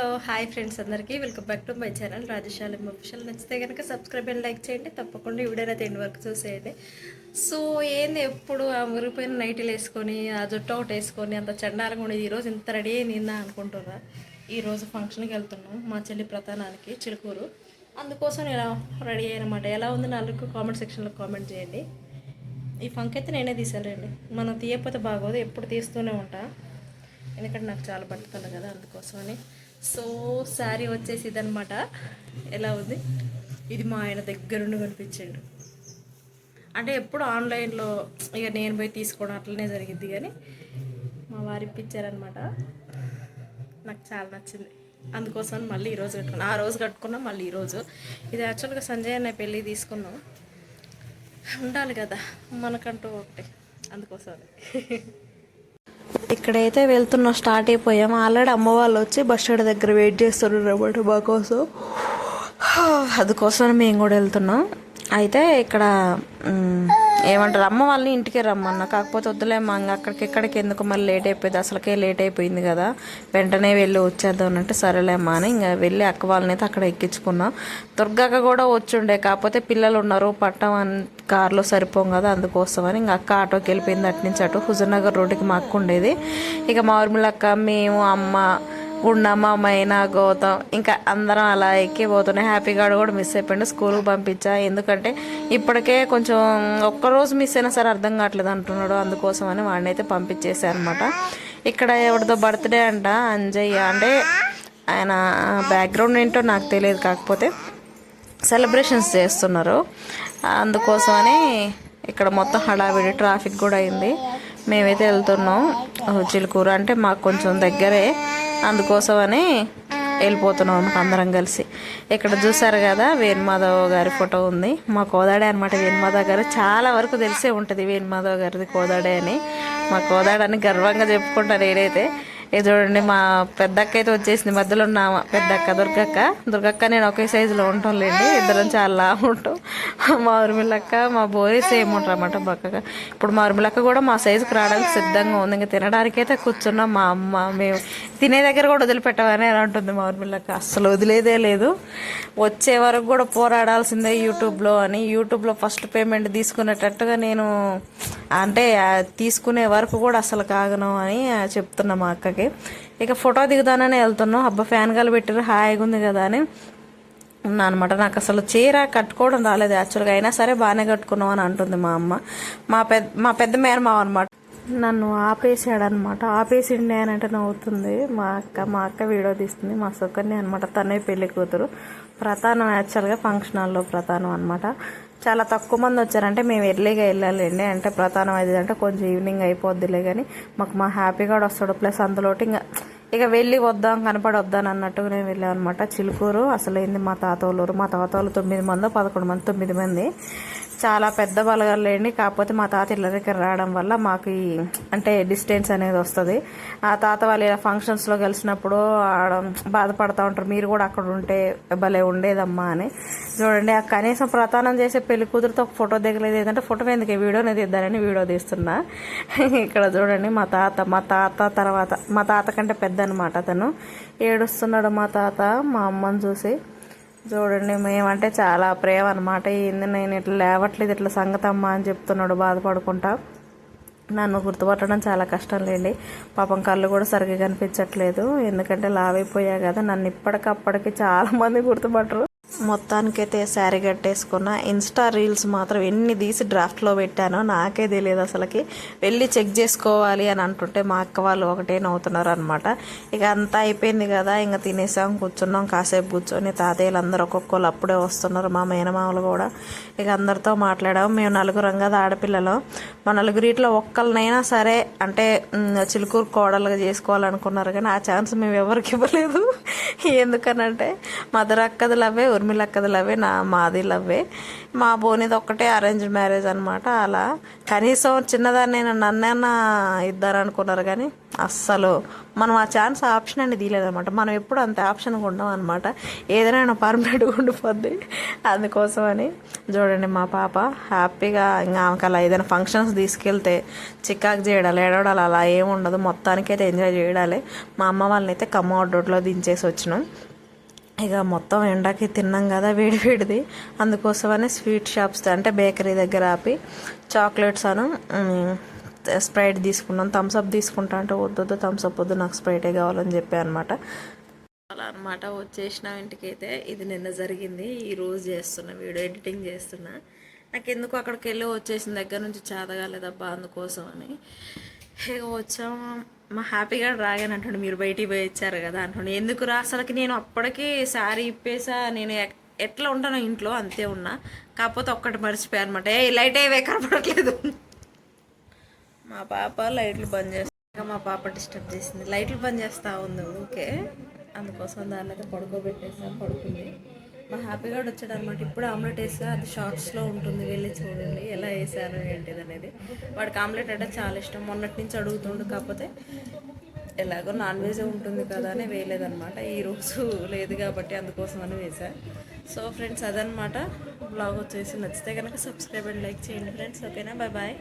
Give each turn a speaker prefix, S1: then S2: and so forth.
S1: Hello hi friends అందరికీ. Welcome back to my channel Rajashalam official. నచ్చితే కనుక subscribe and like చేయండి. తప్పకుండా ఈ తిండి అయితే వరకు చూసేయండి. సో ఏంది ఎప్పుడు ఆ మురిగిపోయిన నైటీలు వేసుకొని ఆ జుట్టు ఒకటి వేసుకొని అంత చండాలంగా ఉండేది. ఈరోజు ఇంత రెడీ అయిందా అనుకుంటున్నా ఈరోజు ఫంక్షన్కి వెళ్తున్నాం మా చెల్లి ప్రధానానికి చిలుకూరు. అందుకోసం నేను రెడీ అయ్యానమాట. ఎలా ఉంది నాలుగు కామెంట్ సెక్షన్లో కామెంట్ చేయండి. ఈ ఫంక్ అయితే నేనే తీసానండి మనం తీయకపోతే బాగోదు ఎప్పుడు తీస్తూనే ఉంటా. ఎందుకంటే నాకు చాలా పట్టుతుంది కదా అందుకోసమని. సో శారీ వచ్చేసి ఇదనమాట ఎలా ఉంది? ఇది మా ఆయన దగ్గరుండి కనిపించాడు. అంటే ఎప్పుడు ఆన్లైన్లో ఇక నేను పోయి తీసుకోవడం అట్లనే జరిగింది కానీ మా వారు ఇప్పించారనమాట నాకు చాలా నచ్చింది. అందుకోసం మళ్ళీ ఈరోజు కట్టుకున్నాం. ఆ రోజు కట్టుకున్నాం మళ్ళీ ఈరోజు ఇది యాక్చువల్గా సంజయ్ అన్న పెళ్ళి తీసుకున్నాం. ఉండాలి కదా. మనకంటూ ఒకటి. అందుకోసం ఇక్కడైతే వెళ్తున్నాం స్టార్ట్ అయిపోయాం. ఆల్రెడీ అమ్మ వాళ్ళు వచ్చి బస్ స్టాండ్ దగ్గర వెయిట్ చేస్తున్నారు అన్నమాట మా కోసం. అందుకోసం మేము కూడా వెళ్తున్నాం. అయితే ఇక్కడ ఏమంటారు? అమ్మ వాళ్ళని ఇంటికే రమ్మన్న. కాకపోతే వద్దులేమ్మా ఇంకా అక్కడికి ఎక్కడికి ఎందుకు మళ్ళీ లేట్ అయిపోయింది? అసలుకే లేట్ అయిపోయింది కదా. వెంటనే వెళ్ళి వచ్చేద్దాం అంటే సరేలేమ్మా అని ఇంకా వెళ్ళి అక్క వాళ్ళని అయితే అక్కడ ఎక్కించుకున్నాం. దుర్గాక కూడా వచ్చుండే. కాకపోతే పిల్లలు ఉన్నారు పట్టం అన్ కార్లో సరిపోం కదా అందుకోసమని ఇంకా అక్క ఆటోకి వెళ్ళిపోయింది అటు నుంచి అటు. హుజూర్నగర్ రోడ్డుకి మా అక్క ఉండేది. ఇక మా ఊర్మిళక్క మేము అమ్మ గుండమ్మ మైనా గౌతమ్ ఇంకా అందరం అలా ఎక్కిపోతున్నాయి హ్యాపీగా కూడా మిస్ అయిపోయిండు. స్కూల్కి పంపించా. ఎందుకంటే ఇప్పటికే కొంచెం ఒక్కరోజు మిస్ అయినా సరే అర్థం కావట్లేదు అంటున్నాడు. అందుకోసం అని వాడిని అయితే పంపించేసా అనమాట ఇక్కడ ఎవరిదో బర్త్డే అంట అంజయ్య. అంటే ఆయన బ్యాక్గ్రౌండ్ ఏంటో నాకు తెలియదు. కాకపోతే సెలబ్రేషన్స్ చేస్తున్నారు. అందుకోసమని ఇక్కడ మొత్తం హడావిడి ట్రాఫిక్ కూడా అయింది. మేమైతే వెళ్తున్నాం. చిలుకూరు. అంటే మాకు కొంచెం దగ్గరే. అందుకోసమని వెళ్ళిపోతున్నాం అందరం కలిసి. ఇక్కడ చూసారు కదా వేణుమాధవ్ గారి ఫోటో ఉంది. మా కోదాడే అనమాట వేణుమాధవ్ గారు. చాలా వరకు తెలిసే ఉంటుంది వేణుమాధవ్ గారిది కోదాడే అని. మా కోదాడని గర్వంగా చెప్పుకుంటాను నేనైతే. ఇది చూడండి మా పెద్దక్క అయితే వచ్చేసింది. మధ్యలో ఉన్న పెద్దక్క దుర్గక్క. దుర్గక్క నేను ఒకే సైజులో ఉంటాం లేండి ఇద్దరం చాలా ఉంటాం. మా ఉర్మిలక్క మా బోరి సేమ్ ఉంటారు అన్నమాట బక్కగా. ఇప్పుడు మా ఉర్మిలక్క కూడా మా సైజుకి రావడానికి సిద్ధంగా ఉంది. ఇంకా తినడానికి అయితే కూర్చున్నాం. మా అమ్మ మేము తినే దగ్గర కూడా వదిలిపెట్టమని అని అంటుంది మా ఉర్మిలక్క అస్సలు వదిలేదే లేదు. వచ్చే వరకు కూడా పోరాడాల్సిందే యూట్యూబ్లో అని. యూట్యూబ్లో ఫస్ట్ పేమెంట్ తీసుకునేటట్టుగా నేను అంటే తీసుకునే వరకు కూడా అసలు కాగను అని చెప్తున్నా మా అక్కకి. ఇక ఫోటో దిగుదానని వెళ్తున్నాం. అబ్బా ఫ్యాన్ గాలు పెట్టారు హాయిగా ఉంది కదా అని ఉన్నా అనమాట నాకు అసలు చీర కట్టుకోవడం రాలేదు యాక్చువల్గా. అయినా సరే బాగానే కట్టుకున్నాం అని అంటుంది మా అమ్మ. మా పెద్ద మా పెద్ద మేనమావ అనమాట నన్ను ఆపేసాడు అనమాట ఆపేసిండే అని అంటే నవ్వుతుంది. మా అక్క మా అక్క వీడియో తీస్తుంది. మా సుకన్య అనమాట తనే పెళ్ళి కూతురు. ప్రధానం యాక్చువల్గా ఫంక్షన్ హాల్లో ప్రధానం అనమాట చాలా తక్కువ మంది వచ్చారంటే మేము ఎర్లీగా వెళ్ళాలండి. అంటే ప్రధానం అది అంటే కొంచెం ఈవినింగ్ అయిపోద్దిలే కానీ మాకు మా హ్యాపీగా వస్తాడు. ప్లస్ అందులోటి ఇంకా ఇక వెళ్ళి వద్దాం కనపడి వద్దాం అన్నట్టుగా నేను వెళ్ళాను అనమాట చిలుకూరు అసలు ఏంది మా తాత వాళ్ళు మా తాత వాళ్ళు తొమ్మిది మంది పదకొండు మంది తొమ్మిది మంది. చాలా పెద్ద బలగాలేండి కాకపోతే మా తాత ఇళ్ళ దగ్గర రావడం వల్ల మాకు అంటే డిస్టెన్స్ అనేది వస్తుంది. ఆ తాత వాళ్ళు ఇలా ఫంక్షన్స్లో కలిసినప్పుడు ఆడ బాధపడతా ఉంటారు. మీరు కూడా అక్కడ ఉంటే భలే ఉండేదమ్మా అని. చూడండి ఆ కనీసం ప్రతానం చేసే పెళ్ళి కూతురుతో ఒక ఫోటో దిగలేదు. ఏంటంటే ఫోటో ఎందుకు వీడియోనే తీద్దానని వీడియో తీస్తున్నా. ఇక్కడ చూడండి మా తాత మా తాత తర్వాత మా తాత కంటే పెద్ద అనమాట అతను. ఏడుస్తున్నాడు మా తాత మా అమ్మని చూసి. చూడండి మేమంటే చాలా ప్రేమ అనమాట ఏంది నేను ఇట్లా లేవట్లేదు ఇట్లా సంగతమ్మ అని చెప్తున్నాడు బాధపడుకుంటా. నన్ను గుర్తుపట్టడం చాలా కష్టం లేండి. పాపం కళ్ళు కూడా సరిగ్గా కనిపించట్లేదు. ఎందుకంటే లావైపోయా కదా నన్ను ఇప్పటికప్పటికి చాలా మంది గుర్తుపట్టరు. మొత్తానికైతే శారీ కట్టేసుకున్న. ఇన్స్టా రీల్స్ మాత్రం ఎన్ని తీసి డ్రాఫ్ట్లో పెట్టానో నాకే తెలియదు అసలుకి. వెళ్ళి చెక్ చేసుకోవాలి అని అంటుంటే మా అక్క వాళ్ళు ఒకటే నవ్వుతున్నారు అనమాట ఇక అంతా అయిపోయింది కదా ఇంకా తినేసాం కూర్చున్నాం కాసేపు కూర్చొని తాతయ్యలు అందరూ ఒక్కొక్కరు అప్పుడే వస్తున్నారు మా మేనమామలు కూడా. ఇక అందరితో మాట్లాడాము. మేము నలుగురం కదా ఆడపిల్లలు. మా నలుగురిట్లో ఒక్కరినైనా సరే అంటే చిలుకూరు కోడలుగా చేసుకోవాలనుకున్నారు కానీ ఆ ఛాన్స్ మేము ఎవరికి ఇవ్వలేదు. ఎందుకనంటే మదర్ అక్కదులు అవే ఉర్మిళ ఊర్మిళక్కది లవ్వే? నా మాది లవ్వే. మా బోనిది ఒక్కటే అరేంజ్ మ్యారేజ్ అనమాట అలా. కనీసం చిన్నదాన్ని నన్నైనా ఇద్దారనుకున్నారు కానీ అస్సలు మనం ఆ ఛాన్స్ ఆప్షన్ అని తీయలేదనమాట మనం ఎప్పుడు అంత ఆప్షన్గా ఉండం అనమాట ఏదైనా పర్మనెంట్గా ఉండిపోద్ది. అందుకోసమని చూడండి మా పాప హ్యాపీగా ఇంకా ఆమెకు అలా ఏదైనా ఫంక్షన్స్ తీసుకెళ్తే చికాకు చేయడాలి ఏడవడాలి అలా ఏమి ఉండదు. మొత్తానికైతే ఎంజాయ్ చేయడాలి. మా అమ్మ వాళ్ళని అయితే కమ్మ రోడ్లో దించేసి వచ్చినాం. ఇక మొత్తం ఎండకి తిన్నాం కదా వేడి వేడిది. స్వీట్ షాప్స్ అంటే బేకరీ దగ్గర ఆపి చాక్లెట్స్ అను స్ప్రైట్ తీసుకున్నాం. థమ్స్అప్ తీసుకుంటా అంటే వద్దొద్దు థమ్స్అప్ వద్దు నాకు స్ప్రైటే కావాలని చెప్పి అనమాట అలా అనమాట వచ్చేసిన ఇంటికైతే ఇది నిన్న జరిగింది. ఈ రోజు చేస్తున్నా వీడియో ఎడిటింగ్ చేస్తున్నా. నాకు ఎందుకు అక్కడికి వెళ్ళి వచ్చేసిన దగ్గర నుంచి చేతగాలేదబ్బా అందుకోసం అని ఇక వచ్చాం. మా హ్యాపీగా రాగానంటుండే మీరు బయటికి పోయి ఇచ్చారు కదా అంటుండే. ఎందుకు రా అసలుకి నేను అప్పటికి శారీ ఇప్పేసా నేను ఎట్లా ఉంటానో ఇంట్లో అంతే ఉన్నా. కాకపోతే ఒక్కటి మర్చిపోయా అనమాట ఏ లైట్ అయ్యే కనపడట్లేదు. మా పాప లైట్లు బంద్ చేస్తా మా పాప డిస్టర్బ్ చేసింది. లైట్లు బంద్ చేస్తా ఉంది ఓకే అందుకోసం దాన్ని అయితే పడుకోబెట్టేసా పడుకుంది. మా హ్యాపీగా వచ్చాడు అనమాట ఇప్పుడు ఆమ్లెట్ వేసా అది షార్ట్స్లో ఉంటుంది. వెళ్ళి చూడండి ఎలా వేసాను ఏంటిది అనేది. వాడికి ఆమ్లెట్ అంటే చాలా ఇష్టం. మొన్నటి నుంచి అడుగుతుండు కాకపోతే ఎలాగో నాన్ వెజ్ ఉంటుంది కదా అని వేయలేదనమాట. ఈరోజు లేదు కాబట్టి అందుకోసం అని వేసా సో ఫ్రెండ్స్ అదనమాట. బ్లాగ్ వచ్చేసి నచ్చితే కనుక సబ్స్క్రైబ్ అండ్ లైక్ చేయండి ఫ్రెండ్స్ ఓకేనా బాయ్ బాయ్